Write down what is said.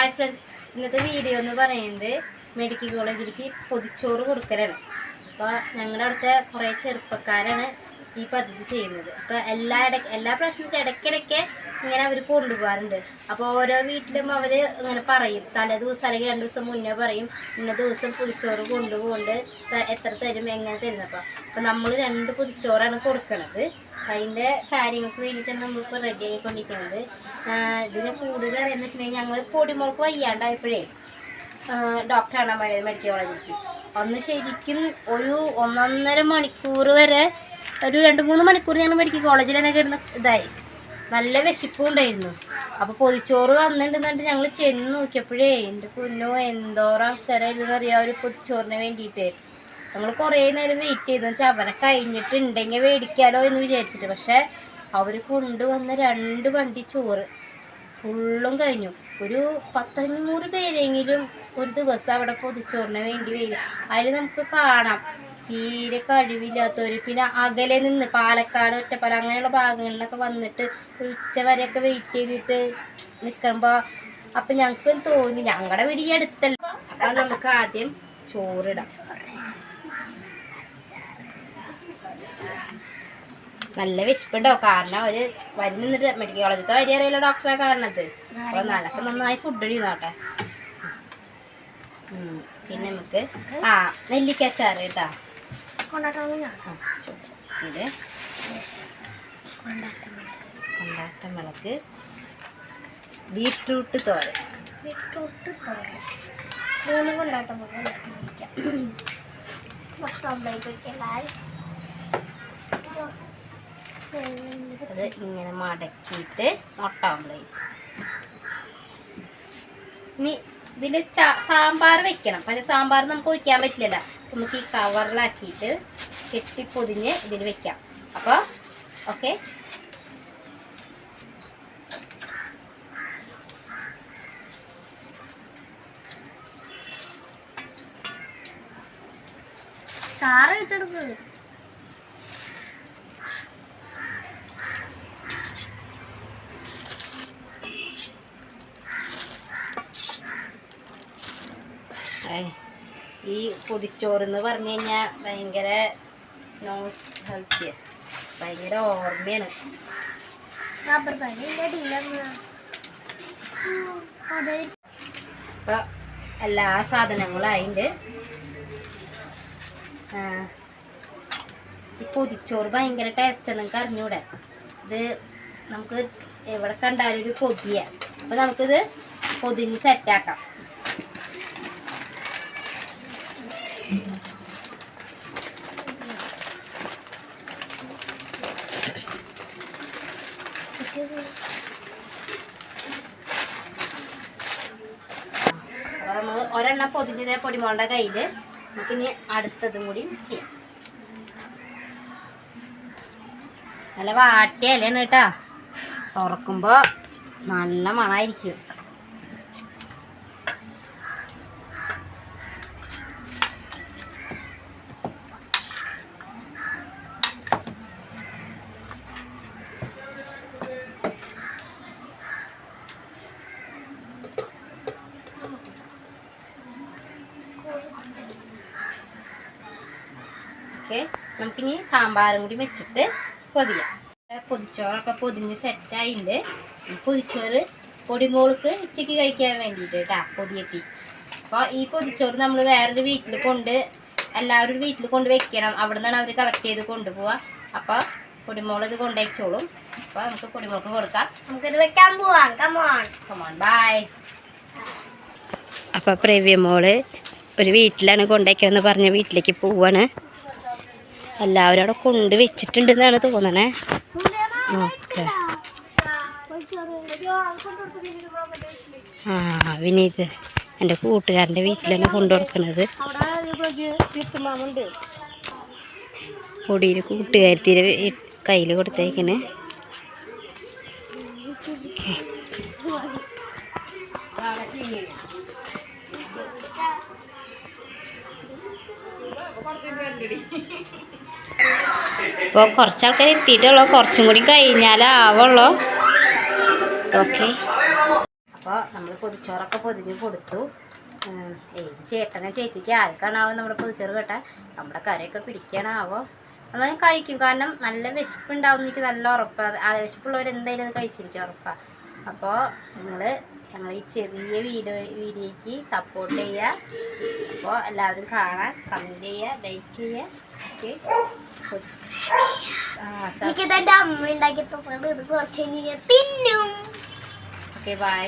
Hi friends ഇന്നത്തെ video എന്ന് പറയുന്നത് മെഡിക്കൽ കോളേജിലേക്ക് പൊതിച്ചോറ് കൊടുക്കലാണ്. അപ്പോൾ ഞങ്ങളുടെ അവിടുത്തെ കുറേ ചെറുപ്പക്കാരാണ് ഈ പദ്ധതി ചെയ്യുന്നത്. അപ്പോൾ എല്ലാ ഇട എല്ലാ പ്രാവശ്യവും ഇടയ്ക്കിടയ്ക്ക് ഇങ്ങനെ അവർ കൊണ്ടുപോകാറുണ്ട് അപ്പോൾ ഓരോ വീട്ടിലും അവർ ഇങ്ങനെ പറയും തലേ ദിവസം അല്ലെങ്കിൽ രണ്ട് ദിവസം മുന്നേ പറയും ഇന്ന ദിവസം പൊതിച്ചോറ് കൊണ്ടുപോകൊണ്ട് എത്ര തരും എങ്ങനെ തരുന്നപ്പോൾ അപ്പോൾ നമ്മൾ രണ്ട് പൊതിച്ചോറാണ് കൊടുക്കണത്. അതിന്റെ കാര്യങ്ങൾക്ക് വേണ്ടിയിട്ടാണ് നമ്മളിപ്പോൾ റെഡി ആയിക്കൊണ്ടിരിക്കുന്നത്. ഇതിനെ കൂടുതൽ എന്ന് വെച്ചിട്ടുണ്ടെങ്കിൽ ഞങ്ങൾ പൊടിമുളക്ക് വയ്യാണ്ടായപ്പോഴേ ഡോക്ടറാണ് മഴയത് മെഡിക്കൽ കോളേജിലേക്ക് അന്ന് ശരിക്കും ഒരു ഒന്നൊന്നര മണിക്കൂർ വരെ ഒരു രണ്ട് മൂന്ന് മണിക്കൂർ ഞങ്ങൾ മെഡിക്കൽ കോളേജിൽ തന്നെ കിടന്ന് ഇതായി. നല്ല വിശപ്പും ഉണ്ടായിരുന്നു. അപ്പോൾ പൊതിച്ചോറ് വന്നിട്ടുണ്ടെന്നിട്ട് ഞങ്ങൾ ചെന്ന് നോക്കിയപ്പോഴേ എന്റെ പൊന്നോ എന്തോരം ആൾക്കാരായിരുന്നു അറിയാം ഒരു പൊതിച്ചോറിന് വേണ്ടിയിട്ട്. നമ്മൾ കുറേ നേരം വെയിറ്റ് ചെയ്തു. വെച്ചാൽ അവനെ കഴിഞ്ഞിട്ടുണ്ടെങ്കിൽ മേടിക്കാലോ എന്ന് വിചാരിച്ചിട്ട്. പക്ഷേ അവർ കൊണ്ടുവന്ന രണ്ട് വണ്ടി ചോറ് ഫുള്ളും കഴിഞ്ഞു. ഒരു പത്തഞ്ഞൂറ് പേരെങ്കിലും ഒരു ദിവസം അവിടെ പൊതിച്ചോറിന് വേണ്ടി വരും. അതിൽ നമുക്ക് കാണാം. തീരെ കഴിവില്ലാത്തവർ പിന്നെ അകലെ നിന്ന് പാലക്കാട് ഒറ്റപ്പാലം അങ്ങനെയുള്ള ഭാഗങ്ങളിലൊക്കെ വന്നിട്ട് ഒരു ഉച്ച വരെയൊക്കെ വെയിറ്റ് ചെയ്തിട്ട് നിൽക്കുമ്പോൾ അപ്പം ഞങ്ങൾക്ക് തോന്നി. ഞങ്ങളുടെ വീട് ഈ അടുത്തല്ല. അപ്പം നമുക്ക് ആദ്യം ചോറിടാം. നല്ല വിശപ്പുണ്ടോ? കാരണം അവർ വരി നിന്നിട്ട് മെഡിക്കൽ കോളേജിലത്തെ വരി അറിയില്ല ഡോക്ടറെ കാണുന്നത്. അപ്പൊ നല്ല നന്നായി ഫുഡ് ചെയ്യുന്നോട്ടെ പിന്നെ നമുക്ക് ആ നെല്ലിക്കച്ചാറ് കേട്ടാ. കേട്ടോ ഇത് കൊണ്ടാട്ടം വിളക്ക്. ബീട്രൂട്ട് തോരൻ. മൂന്ന് കൊണ്ടാട്ടം മൊത്തം ഇങ്ങനെ മടക്കിയിട്ട് മുട്ട ഓംലേറ്റ് ഇനി ഇതിൽ സാമ്പാർ വെക്കണം. പക്ഷെ സാമ്പാർ നമുക്ക് ഒഴിക്കാൻ പറ്റില്ലല്ലോ. നമുക്ക് ഈ കവറിലാക്കിയിട്ട് കെട്ടി പൊതിഞ്ഞ് ഇതിൽ വെക്കാം. അപ്പോൾ ഓക്കെ. സാറ് വെച്ചെടുക്ക്. ഈ പൊതിച്ചോറെന്ന് പറഞ്ഞു കഴിഞ്ഞാൽ ഭയങ്കര നോസ് ഹെൽത്തിയ ഭയങ്കര ഓർമ്മയാണ്. അപ്പൊ എല്ലാ സാധനങ്ങളും അതിന്റെ ഈ പൊതിച്ചോറ് ഭയങ്കര ടേസ്റ്റ് നിങ്ങൾക്ക് അറിഞ്ഞൂടെ? ഇത് നമുക്ക് എവിടെ കണ്ടാലും ഒരു പൊതിയ. അപ്പോൾ നമുക്കിത് കൊതിന് സെറ്റാക്കാം അപ്പോൾ നമ്മൾ ഒരെണ്ണം പൊതിഞ്ഞ പൊടിമോളുടെ കയ്യിൽ നമുക്കിനി അടുത്തതും കൂടി ചെയ്യാം. നല്ല വാട്ടിയ ഇലയാണ് കേട്ടാ. നല്ല മണമായിരിക്കും ഓക്കെ നമുക്കിനി സാമ്പാറും കൂടി വെച്ചിട്ട് പൊതിയാം. പൊതിച്ചോറൊക്കെ പൊതിഞ്ഞ് സെറ്റായിട്ടുണ്ട് പൊതിച്ചോറ് പൊടിമോൾക്ക് ഉച്ചയ്ക്ക് കഴിക്കാൻ വേണ്ടിയിട്ട് കേട്ടോ പൊതിയെത്തി. അപ്പോൾ ഈ പൊതിച്ചോറ് നമ്മൾ വേറൊരു വീട്ടിൽ കൊണ്ട് എല്ലാവരും വീട്ടിൽ കൊണ്ട് വെക്കണം. അവിടെ നിന്നാണ് അവർ കളക്ട് ചെയ്ത് കൊണ്ടുപോവുക അപ്പോൾ പൊടിമോൾ ഇത് കൊണ്ടുവച്ചോളും അപ്പോൾ നമുക്ക് പൊടിമോൾക്ക് കൊടുക്കാം. നമുക്കിത് വെക്കാൻ പോവാം. കമോൺ കമോൺ ബൈ അപ്പോൾ പ്രവ്യ മോൾ ഒരു വീട്ടിലാണ് കൊണ്ടുവയ്ക്കണമെന്ന് പറഞ്ഞ വീട്ടിലേക്ക് പോവാണ്. എല്ലാവരും അവിടെ കൊണ്ട് വെച്ചിട്ടുണ്ടെന്നാണ് തോന്നണേ. ഓക്കെ. ആ വിനീത് എന്റെ കൂട്ടുകാരന്റെ വീട്ടിലാണ് കൊണ്ടു കൊടുക്കുന്നത് പൊടിയിൽ കൂട്ടുകാരത്തിയുടെ കയ്യിൽ കൊടുത്തേക്കണ്. ഇപ്പോൾ കുറച്ച് ആൾക്കാർ എത്തിയിട്ടുള്ളൂ. കുറച്ചും കൂടി കഴിഞ്ഞാലാവുള്ളൂ ഓക്കെ. അപ്പോൾ നമ്മൾ പൊതിച്ചോറൊക്കെ പൊതിഞ്ഞ് കൊടുത്തു. ഏത് ചേട്ടനെ ചേച്ചിക്ക് ആർക്കാണാവോ നമ്മുടെ പൊതിച്ചോറ് കേട്ടാ? നമ്മുടെ കറിയൊക്കെ പിടിക്കണാവോ? എന്നാലും കഴിക്കും. കാരണം നല്ല വിശപ്പുണ്ടാവും. എനിക്ക് നല്ല ഉറപ്പാണ് ആ വിശപ്പുള്ളവർ എന്തായാലും അത് കഴിച്ചിരിക്കും ഉറപ്പാണ് അപ്പോൾ നിങ്ങൾ ഞങ്ങൾ ഈ ചെറിയ വീഡിയോ വീഡിയോയ്ക്ക് സപ്പോർട്ട് ചെയ്യുക. അപ്പോൾ എല്ലാവരും കാണാൻ കമന്റ് ചെയ്യുക ലൈക്ക് ചെയ്യുക. ഓക്കെ അമ്മ കുറച്ച് തിന്നും ഓക്കെ ബൈ